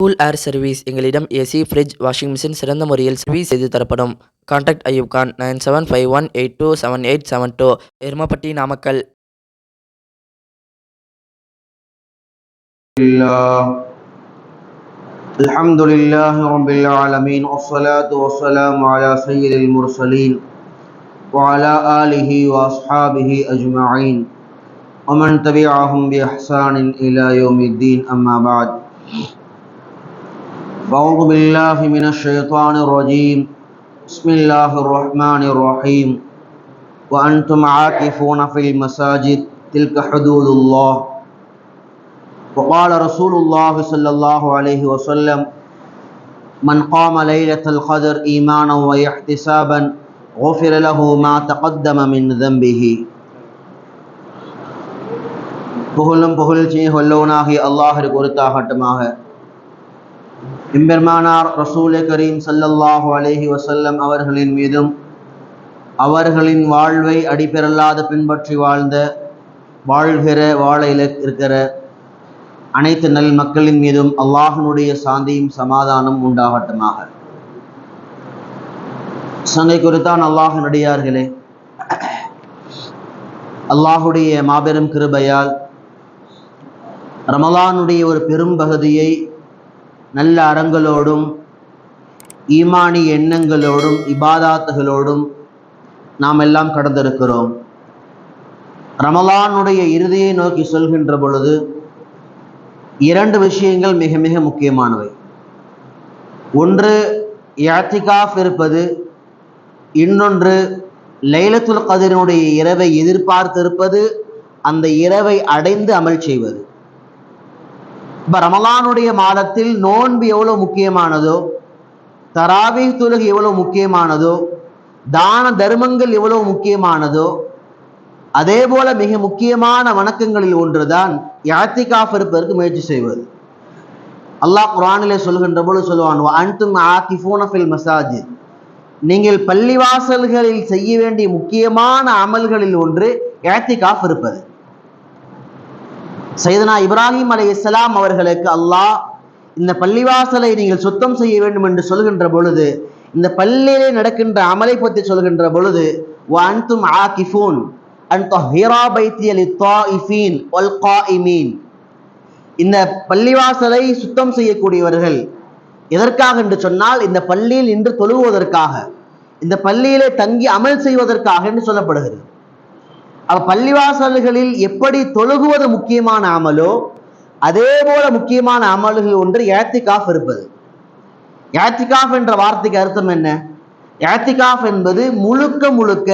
Cool air service எங்களிடம் AC fridge washing machine சிறந்த முறையில் சர்வீஸ் செய்து தரப்படும் contact Ayyub Khan nine seven five one eight two seven eight seven two Erumapatti Namakkal الله الحمد لله رب العالمين والصلاة والسلام على سيد المرسلين وعلى آله وأصحابه أجمعين ومن تبعهم بإحسان إلى يوم الدين أما بعد أعوذ بالله من الشيطان الرجيم بسم الله الرحمن الرحيم وأنتم عاكفون في المساجد تلك حدود الله وقال رسول الله صلى الله عليه وسلم من قام ليلة القدر إيمانا واحتسابا غفر له ما تقدم من ذنبه புகழும் புகழ்ச்சியும் வல்லவனாகி அல்லாஹிற்கு உரித்தாகட்டுமாக எம்பெருமானார் ரசூலே கரீம் சல்லல்லாஹு அலேஹி வசல்லம் அவர்களின் மீதும் அவர்களின் வாழ்வை அடிப்பெறல்லாத பின்பற்றி வாழ்ந்த வாழ்கிற வாழ இருக்கிற அனைத்து நல் மக்களின் மீதும் அல்லாஹனுடைய சாந்தியும் சமாதானம் உண்டாகட்டுமாக. சங்கை குறித்தான் அல்லாஹ் நடிகார்களே. அல்லாஹுடைய மாபெரும் கிருபையால் ரமலானுடைய ஒரு பெரும் பகுதியை நல்ல அறங்களோடும் ஈமானி எண்ணங்களோடும் இபாதாத்துகளோடும் நாம் எல்லாம் கடந்திருக்கிறோம். ரமலானுடைய இறுதியை நோக்கி சொல்கின்ற பொழுது இரண்டு விஷயங்கள் மிக மிக முக்கியமானவை. ஒன்று யாத்திகாஃப் இருப்பது இன்னொன்று லைலத்துல் கதிரினுடைய இரவை எதிர்பார்த்திருப்பது அந்த இரவை அடைந்து அமல் செய்வது. இப்போ ரமலானுடைய மாதத்தில் நோன்பு எவ்வளோ முக்கியமானதோ தராவி தொழுகை எவ்வளோ முக்கியமானதோ தான தர்மங்கள் எவ்வளவு முக்கியமானதோ அதே போல மிக முக்கியமான வணக்கங்களில் ஒன்றுதான் யாத்திகாஃப் இருப்பதற்கு முயற்சி செய்வது. அல்லாஹ் குரானிலே சொல்கின்ற போது சொல்லுவான் அன்தும் ஆக்கிஃபூன ஃபில் மசாஜித். நீங்கள் பள்ளிவாசல்களில் செய்ய வேண்டிய முக்கியமான அமல்களில் ஒன்று ஏத்திகாஃப் இருப்பது. சைதனா இப்ராஹிம் அலை இஸ்லாம் அவர்களுக்கு அல்லாஹ் இந்த பள்ளிவாசலை நீங்கள் சுத்தம் செய்ய வேண்டும் என்று சொல்கின்ற பொழுது இந்த பள்ளியிலே நடக்கின்ற அமலை பற்றி சொல்கின்ற பொழுது அன்தும் ஆக்கிஃபூன் இந்த பள்ளிவாசலை சுத்தம் செய்யக்கூடியவர்கள் எதற்காக என்று சொன்னால் இந்த பள்ளியில் இன்று தொழுவதற்காக இந்த பள்ளியிலே தங்கி அமல் செய்வதற்காக என்று சொல்லப்படுகிறது. பள்ளிவாசல்களில் எப்படி தொழுகுவது முக்கியமான அமலோ அதே போல முக்கியமான அமல்கள் ஒன்று ஏத்திகாஃப் இருப்பது. ஏத்திகாஃப் என்ற வார்த்தைக்கு அர்த்தம் என்ன? ஏத்திகாஃப் என்பது முழுக்க முழுக்க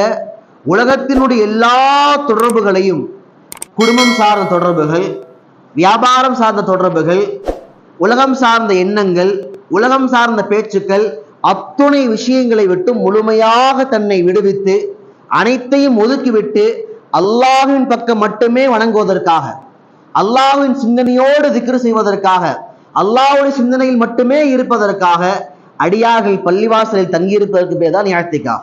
உலகத்தினுடைய எல்லா தொடர்புகளையும் குடும்பம் சார்ந்த தொடர்புகள் வியாபாரம் சார்ந்த தொடர்புகள் உலகம் சார்ந்த எண்ணங்கள் உலகம் சார்ந்த பேச்சுக்கள் அத்துணை விஷயங்களை விட்டு முழுமையாக தன்னை விடுவித்து அனைத்தையும் ஒதுக்கிவிட்டு அல்லாஹின் பக்கம் மட்டுமே வணங்குவதற்காக அல்லாஹுவின் சிந்தனையோடு திக்ரு செய்வதற்காக அல்லாஹுடைய சிந்தனையில் மட்டுமே இருப்பதற்காக அடியார்கள் பள்ளிவாசலில் தங்கியிருப்பதற்கு பேர் தான் யாத்திகா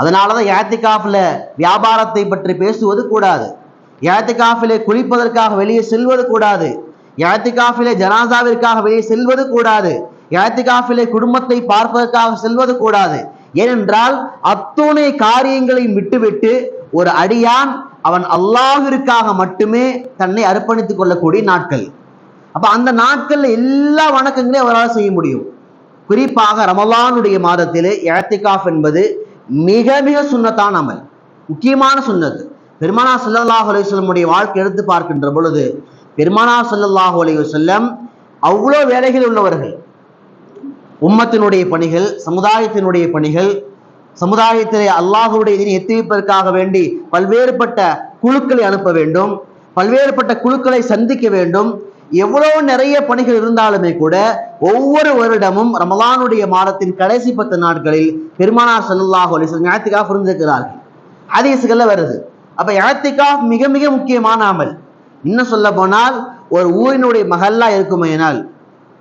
அதனாலதான் யாத்திகாஃபில் வியாபாரத்தை பற்றி பேசுவது கூடாது. யாத்திகாஃபிலே குளிப்பதற்காக வெளியே செல்வது கூடாது. யாத்திகாஃபிலே ஜனாசாவிற்காக வெளியே செல்வது கூடாது. யாத்திகாஃபிலே குடும்பத்தை பார்ப்பதற்காக செல்வது கூடாது. ஏனென்றால் அத்துணை காரியங்களையும் விட்டுவிட்டு ஒரு அடியான் அவன் அல்லாஹிற்காக மட்டுமே தன்னை அர்ப்பணித்துக் கொள்ளக்கூடிய நாட்கள். அப்ப அந்த நாட்கள்ல எல்லா வணக்கங்களையும் அவரால் செய்ய முடியும். குறிப்பாக ரமலானுடைய மாதத்திலே ஏத்திகாஃப் என்பது மிக மிக சுண்ணத்தான் அமல். முக்கியமான சுண்ணத்து. பெருமானா சல்லாஹ் அலைவல்லமுடைய வாழ்க்கை எடுத்து பார்க்கின்ற பொழுது பெருமானா சல்லாஹூ அலைவசல்லம் அவ்வளோ வேலைகள் உள்ளவர்கள். உம்மத்தினுடைய பணிகள் சமுதாயத்தினுடைய பணிகள் சமுதாயத்திலே அல்லாஹுடைய இதனை எத்திவிப்பதற்காக வேண்டி பல்வேறுபட்ட குழுக்களை அனுப்ப வேண்டும் பல்வேறுபட்ட குழுக்களை சந்திக்க வேண்டும். எவ்வளவு நிறைய பணிகள் இருந்தாலுமே கூட ஒவ்வொரு வருடமும் ரமலானுடைய மாதத்தின் கடைசி பத்து நாட்களில் பெருமானார் சல்லாஹூ அலிஸ்லாம் ஞாத்திகாஃப் இருந்திருக்கிறார்கள் ஹதீஸுகள்ல வருது. அப்ப யாத்திகாஃப் மிக மிக முக்கியமான அமல். இன்னும் சொல்ல போனால் ஒரு ஊரினுடைய மகல்லா இருக்குமையினால்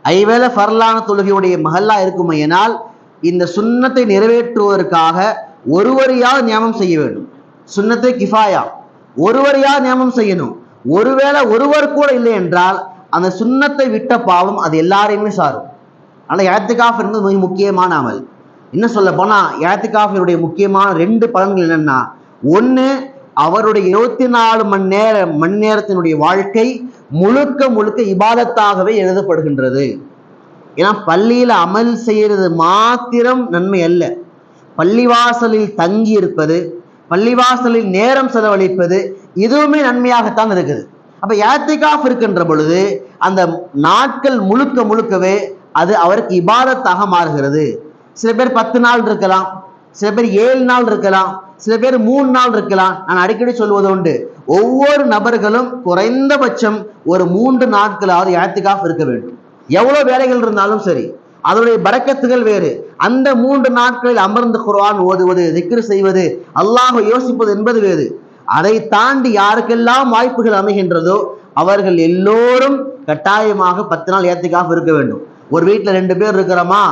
ஐவேளை ஃபர்லான தொழுகையுடைய மகல்லா இருக்குமையினால் இந்த சுண்ணத்தை நிறைவேற்றுவதற்காக ஒருவரையாவது நியமம் செய்ய வேண்டும். சுண்ணத்தை கிஃபாயா. ஒருவரையாவது நியமனம் செய்யணும். ஒருவேளை ஒருவர் கூட இல்லை என்றால் அந்த சுண்ணத்தை விட்ட பாவம் அது எல்லாரையுமே சாரும். ஆனால் ஏத்திகாஃப் என்பது மிக முக்கியமான அமல். என்ன சொல்ல போனால் ஏத்திகாஃபினுடைய முக்கியமான ரெண்டு பலன்கள் என்னென்னா ஒன்று அவருடைய இருபத்தி நாலு மணி நேர மணி நேரத்தினுடைய வாழ்க்கை முழுக்க முழுக்க இபாதத்தாகவே எழுதப்படுகின்றது. ஏன்னா பள்ளியில் அமல் செய்கிறது மாத்திரம் நன்மை அல்ல. பள்ளிவாசலில் தங்கி இருப்பது பள்ளிவாசலில் நேரம் செலவழிப்பது இதுவுமே நன்மையாகத்தான் இருக்குது. அப்போ யாத்திகாஃப் இருக்கின்ற பொழுது அந்த நாட்கள் முழுக்க முழுக்கவே அது அவருக்கு இபாதத்தாக மாறுகிறது. சில பேர் பத்து நாள் இருக்கலாம் சில பேர் ஏழு நாள் இருக்கலாம் சில பேர் மூணு நாள் இருக்கலாம். நான் அடிக்கடி சொல்வது உண்டு ஒவ்வொரு நபர்களும் குறைந்தபட்சம் ஒரு மூன்று நாட்களாவது யாத்திகாஃப் இருக்க வேண்டும். எவ்வளோ வேலைகள் இருந்தாலும் சரி அதனுடைய பறக்கத்துகள் வேறு. அந்த மூன்று நாட்களில் அமர்ந்து குரான் ஓதுவது திக்ரு செய்வது அல்லாஹ் யோசிப்பது என்பது வேறு. அதை தாண்டி யாருக்கெல்லாம் வாய்ப்புகள் அமைகின்றதோ அவர்கள் எல்லோரும் கட்டாயமாக பத்து நாள் ஏத்திக்காக இருக்க வேண்டும். ஒரு வீட்டில் ரெண்டு பேர் இருக்கிறோமா?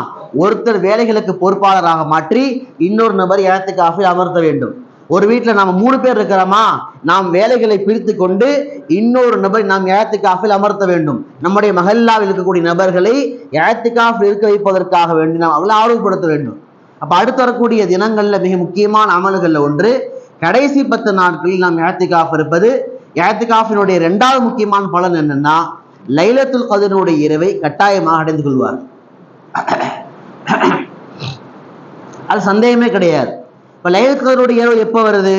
ஒருத்தர் வேலைகளுக்கு பொறுப்பாளராக மாற்றி இன்னொரு நபர் ஏத்துக்காக அமர்த்த வேண்டும். ஒரு வீட்டில் நாம் மூணு பேர் இருக்கிறோமா? நாம் வேலைகளை பிரித்து கொண்டு இன்னொரு நபரை நாம் ஏத்துக்காஃபில் அமர்த்த வேண்டும். நம்முடைய மஹல்லாவில் இருக்கக்கூடிய நபர்களை ஏத்துக்காஃபில் இருக்க வைப்பதற்காக வேண்டி நாம் அவளை ஆர்வப்படுத்த வேண்டும். அப்போ அடுத்து வரக்கூடிய தினங்களில் மிக முக்கியமான அமல்களில் ஒன்று கடைசி பத்து நாட்களில் நாம் ஏத்திகாஃப் இருப்பது. ஏத்திகாஃபினுடைய ரெண்டாவது முக்கியமான பலன் என்னன்னா லைலத்துல் கதிரனுடைய இரவை கட்டாயமாக அடைந்து கொள்வார் அது சந்தேகமே கிடையாது. இப்போ லைலத்துல் இரவு எப்போ வருது?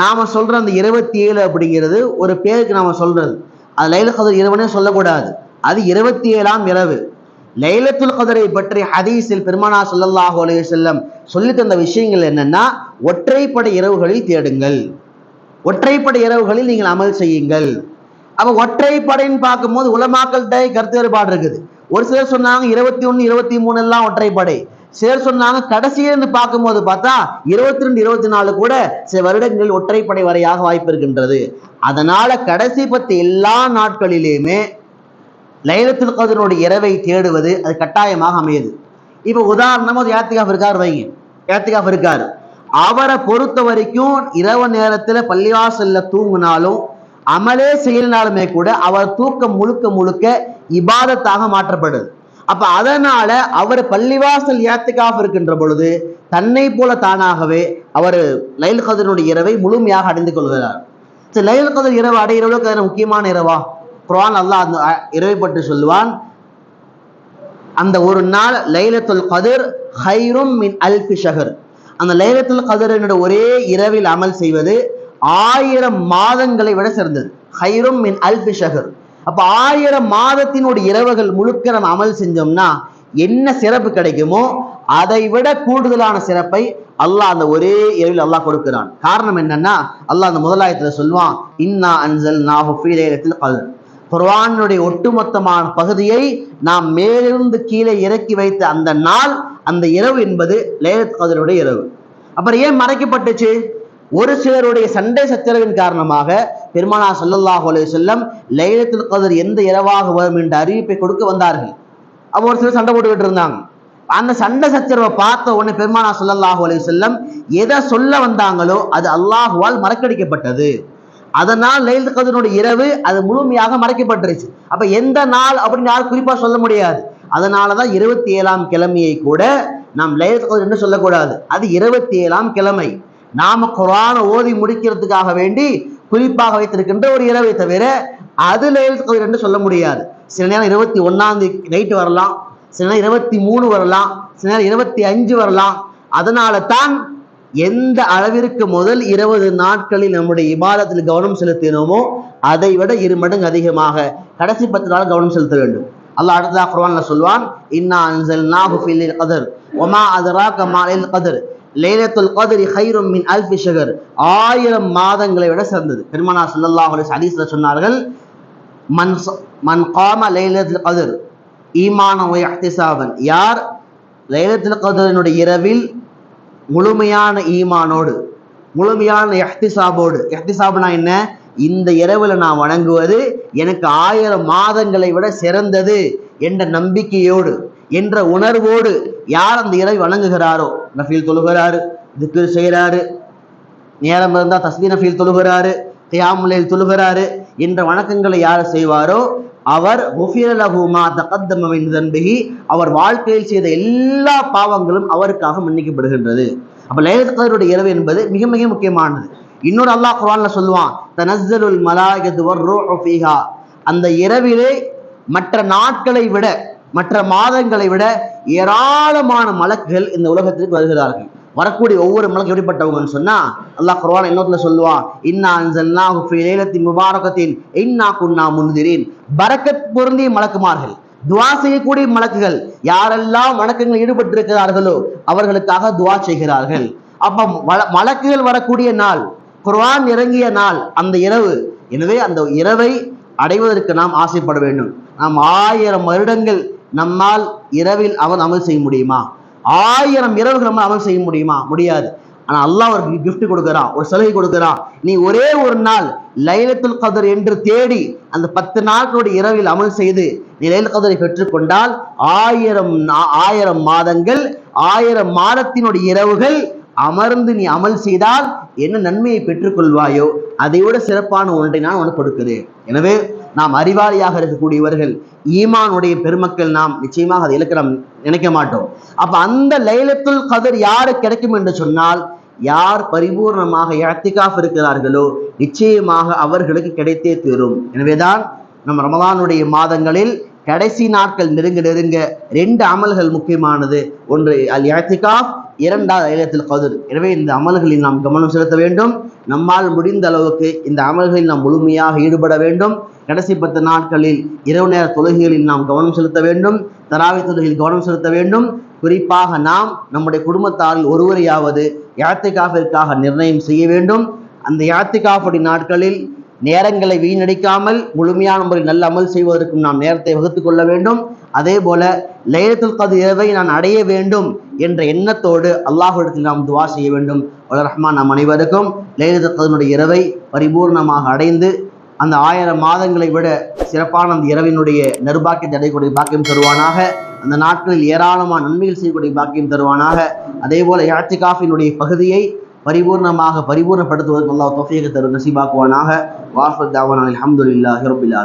நாம் சொல்கிற அந்த இருபத்தி ஏழு அப்படிங்கிறது ஒரு பேருக்கு நாம் சொல்கிறது அது லைல கதர் இரவுனே சொல்லக்கூடாது. அது இருபத்தி ஏழாம் இரவு. லைலத்துல் கதரை பற்றி ஹதீஸில் பெருமானா சொல்லல்லாஹு அலைஹி செல்லம் சொல்லி தந்த விஷயங்கள் என்னன்னா ஒற்றைப்படை இரவுகளில் தேடுங்கள். ஒற்றைப்படை இரவுகளில் நீங்கள் அமல் செய்யுங்கள். அப்போ ஒற்றைப்படைன்னு பார்க்கும்போது உலமாக்கள்கிட்ட கருத்து வேறுபாடு இருக்குது. ஒரு சிலர் சொன்னாங்க இருபத்தி ஒன்று இருபத்தி மூணு எல்லாம் ஒற்றைப்படை. சேர் சொன்னாங்க கடைசியிலிருந்து பார்க்கும்போது பார்த்தா இருபத்தி ரெண்டு இருபத்தி நாலு கூட சில வருடங்களில் ஒற்றைப்படை வரையாக வாய்ப்பு இருக்கின்றது. அதனால கடைசி பத்து எல்லா நாட்களிலேயுமே லைலத்தில் கதனுடைய இரவை தேடுவது அது கட்டாயமாக அமையுது. இப்போ உதாரணமாக ஒரு ஏத்திகாஃப் இருக்கார் வைங்க. ஏத்திகாஃப் இருக்கார். அவரை பொறுத்த வரைக்கும் இரவு நேரத்தில் பள்ளிவாசல்ல தூங்கினாலும் அமலே செய்யலினாலுமே கூட அவர் தூக்கம் முழுக்க முழுக்க இபாதத்தாக மாற்றப்படுது. அப்ப அதனால அவர் பள்ளிவாசல் ஏத்திகாஃப் இருக்கின்ற பொழுது தன்னை போல தானாகவே அவர் லைல் கதனுடைய இரவை முழுமையாக அடைந்து கொள்கிறார். சரி லைல் கதர் இரவு அடைகிறவளுக்கு அது முக்கியமான இரவா? குரான் அல்லாஹ் அந்த இரவை பற்றி சொல்லுவான். அந்த ஒரு நாள் லைலத்துல் கதிர் ஹைரும் மின் அல்பி ஷஹர். அந்த லைலத்துல் கதிரனுடைய ஒரே இரவில் அமல் செய்வது ஆயிரம் மாதங்களை விட சிறந்தது. ஹைரும் மின் அல்பி ஷஹர். அப்போ ஆயிரம் மாதத்தினுடைய இரவுகள் முழுக்க நம்ம அமல் செஞ்சோம்னா என்ன சிறப்பு கிடைக்குமோ அதை விட கூடுதலான சிறப்பை அல்லாஹ் அந்த ஒரே இரவில் அல்லாஹ் கொடுக்கிறான். காரணம் என்னன்னா அல்லாஹ் அந்த முதலாயத்துல சொல்லுவான் இன்னா அன்சல் நாஹு ஃபீ குர்வானுடைய ஒட்டுமொத்தமான பகுதியை நாம் மேலிருந்து கீழே இறக்கி வைத்த அந்த நாள் அந்த இரவு என்பது லேலத் கதருடைய இரவு. அப்புறம் ஏன் மறைக்கப்பட்டுச்சு? ஒரு சிலருடைய சண்டை சச்சரவின் காரணமாக பெருமானா சல்லல்லாஹு அலைஹி வஸல்லம் லைலத்தில் கதர் எந்த இரவாக வரும் என்ற அறிவிப்பை கொடுக்க வந்தார்கள். அப்போ ஒரு சிலர் சண்டை போட்டுக்கிட்டு இருந்தாங்க. அந்த சண்டை சச்சரவை பார்த்த உடனே பெருமானா ஸல்லல்லாஹு அலைஹி வஸல்லம் எதை சொல்ல வந்தாங்களோ அது அல்லாஹுவால் மறக்கடிக்கப்பட்டது. அதனால் லைலத்துல் கதனுடைய இரவு அது முழுமையாக மறைக்கப்பட்டுருச்சு. அப்ப எந்த நாள் அப்படின்னு யாரும் குறிப்பா சொல்ல முடியாது. அதனாலதான் இருபத்தி ஏழாம் கிழமையை கூட நாம் லைலத்துல் கதர் என்று சொல்லக்கூடாது. அது இருபத்தி ஏழாம் கிழமை. நாம குர்ஆனை ஓதி முடிக்கிறதுக்காக வேண்டி குறிப்பாக வைத்திருக்கின்ற ஒரு இரவை தவிர அது லைலத்துல் என்று சொல்ல முடியாது. சில நேரம் இருபத்தி ஒன்னாம் தேதி நைட்டு வரலாம் சில நேரம் இருபத்தி மூணு வரலாம் சில நேரம் இருபத்தி அஞ்சு வரலாம். அதனால தான் எந்த அளவிற்கு முதல் இருபது நாட்களில் நம்முடைய இபாதத்தில் கவனம் செலுத்தினோமோ அதை விட இரு மடங்கு அதிகமாக கடைசி பத்து நாள் கவனம் செலுத்த வேண்டும். அல்லாஹ் அடுத்ததா குர்ஆன்ல சொல்வான் இன்னா அன்சல்நாஹு ஃபில் கதர் ஒமா அதராக மாலில் கதர் லைலத்துல் கத்ரி ஹைரும் மின் அல்ஃபி ஷஹர். ஆயிரம் மாதங்களை விட சிறந்தது. பெருமானா ஸல்லல்லாஹு அலிஸ் ஹதீஸ்ல சொன்னார்கள் மன் மன் காம லைலத்துல் கதிர் ஈமான ஒய் இஹ்திசாபன். யார்? லைலத்துல் கதிரனுடைய இரவில் முழுமையான ஈமானோடு முழுமையான எஹ்திசாபோடு எஹ்திசாப்னா என்ன? இந்த இரவில் நான் வணங்குவது எனக்கு ஆயிரம் மாதங்களை விட சிறந்தது என்ற நம்பிக்கையோடு என்ற உணர்வோடு யார் அந்த இறை வணங்குகிறாரோ? நஃபீல் தொழுகிறாரு திக்கு செய்கிறாரு. நேரம் இருந்தால் தஸ்மீ நஃபீல் தொழுகிறாரு தியாமுலையில் தொழுகிறாரு. என்ற வணக்கங்களை யார் செய்வாரோ? அவர் குஃபிர லஹு மா அவர் வாழ்க்கையில் செய்த எல்லா பாவங்களும் அவருக்காக மன்னிக்கப்படுகின்றது. அப்போ லைலத்துல் இரவு என்பது மிக மிக முக்கியமானது. இன்னொரு அல்லாஹ் குரான்ல சொல்லுவான் தனஸ்ஸலுல் மலாயிகத்து அந்த இரவிலே மற்ற நாட்களை விட மற்ற மாதங்களை விட ஏராளமான மலக்குகள் இந்த உலகத்திற்கு வருகிறார்கள். வரக்கூடிய ஒவ்வொரு மலக்கு எப்படிப்பட்டவங்கன்னு சொன்னா அல்லாஹ் குர்ஆன் இன்னொருல சொல்லுவான் இன்னா அன்சல்னாஹு ஃபீ முபாரகத்தின் இன்னா குன்னா முன்திரீன். பரக்கத் பொருந்திய மலக்குமார்கள் துவா செய்யக்கூடிய மலக்குகள் யாரெல்லாம் வணக்கங்களில் ஈடுபட்டிருக்கிறார்களோ அவர்களுக்காக துவா செய்கிறார்கள். அப்ப மல- மலக்குகள் வரக்கூடிய நாள் குர்வான் இறங்கிய நாள் அந்த இரவு. எனவே அந்த இரவை அடைவதற்கு நாம் ஆசைப்பட வேண்டும். நாம் ஆயிரம் வருடங்கள் நம்மால் இரவில் அவன் அமல் செய்ய முடியுமா? ஆயிரம் இரவுகள் நம்ம அமல் செய்ய முடியுமா? முடியாது. ஆனால் அல்லாஹ் ஒரு கிஃப்ட் கொடுக்குறான் ஒரு சலுகை கொடுக்குறான். நீ ஒரே ஒரு நாள் லைலத்துல் கதர் என்று தேடி அந்த பத்து நாட்களுடைய இரவில் அமல் செய்து நீ லைலத்துல் கதரை பெற்றுக்கொண்டால் ஆயிரம் ஆயிரம் மாதங்கள் ஆயிரம் மாதத்தினுடைய இரவுகள் அமர்ந்து நீ அமல் செய்தால் என்ன நன்மையை பெற்றுக்கொள்வாயோ அதையோட சிறப்பான ஒன்றை நான் உனக்கு கொடுக்கிறேன் எனவே நாம் அறிவாளியாக இருக்கக்கூடியவர்கள் ஈமானுடைய பெருமக்கள் நாம் நிச்சயமாக அதை இலக்க நாம் நினைக்க மாட்டோம். அப்ப அந்த லைலத்துல் கதர் யாரு கிடைக்கும் என்று சொன்னால் யார் பரிபூர்ணமாக இழத்திக்காக இருக்கிறார்களோ நிச்சயமாக அவர்களுக்கு கிடைத்தே தீரும். எனவேதான் நம்ம ரமதானுடைய மாதங்களில் கடைசி நாட்கள் நெருங்க நெருங்க ரெண்டு அமல்கள் முக்கியமானது. ஒன்று அல் இழத்திகாஃப் இரண்டாவது லைலத்துல் கதிர். எனவே இந்த அமல்களில் நாம் கவனம் செலுத்த வேண்டும். நம்மால் முடிந்த அளவுக்கு இந்த அமல்களில் நாம் முழுமையாக ஈடுபட வேண்டும். கடைசி பத்து நாட்களில் இரவு நேர தொழுகைகளில் நாம் கவனம் செலுத்த வேண்டும். தராவி தொழுகையில் கவனம் செலுத்த வேண்டும். குறிப்பாக நாம் நம்முடைய குடும்பத்தாரில் ஒருவரையாவது யாத்திகாஃபிற்காக நிர்ணயம் செய்ய வேண்டும். அந்த யாத்திகாஃபுடைய நாட்களில் நேரங்களை வீணடிக்காமல் முழுமையான முறையில் நல்ல அமல் செய்வதற்கும் நாம் நேரத்தை வகுத்து கொள்ள வேண்டும். அதே போல லைலத்துல் கது இரவை நான் அடைய வேண்டும் என்ற எண்ணத்தோடு அல்லாஹிடத்தில் நாம் துவா செய்ய வேண்டும். வல்ல ரஹ்மான் நம் அனைவருக்கும் லைலத்துல் கதனுடைய இரவை பரிபூர்ணமாக அடைந்து அந்த ஆயிரம் மாதங்களை விட சிறப்பான அந்த இரவினுடைய நெருபாக்கியத்தை அடையக்கூடிய பாக்கியம் தருவானாக. அந்த நாட்களில் ஏராளமான நன்மைகள் செய்யக்கூடிய பாக்கியம் தருவானாக. அதே போல யாத்திகாஃபினுடைய பகுதியை பரிபூர்ணமாக பரிபூர்ணப்படுத்துவதற்கு அல்லாஹ் தொஃபியக தரும் நசீபாக்குவானாக. வாஃபத் தாவான் அல்ஹம்துலில்லாஹி ரப்பில்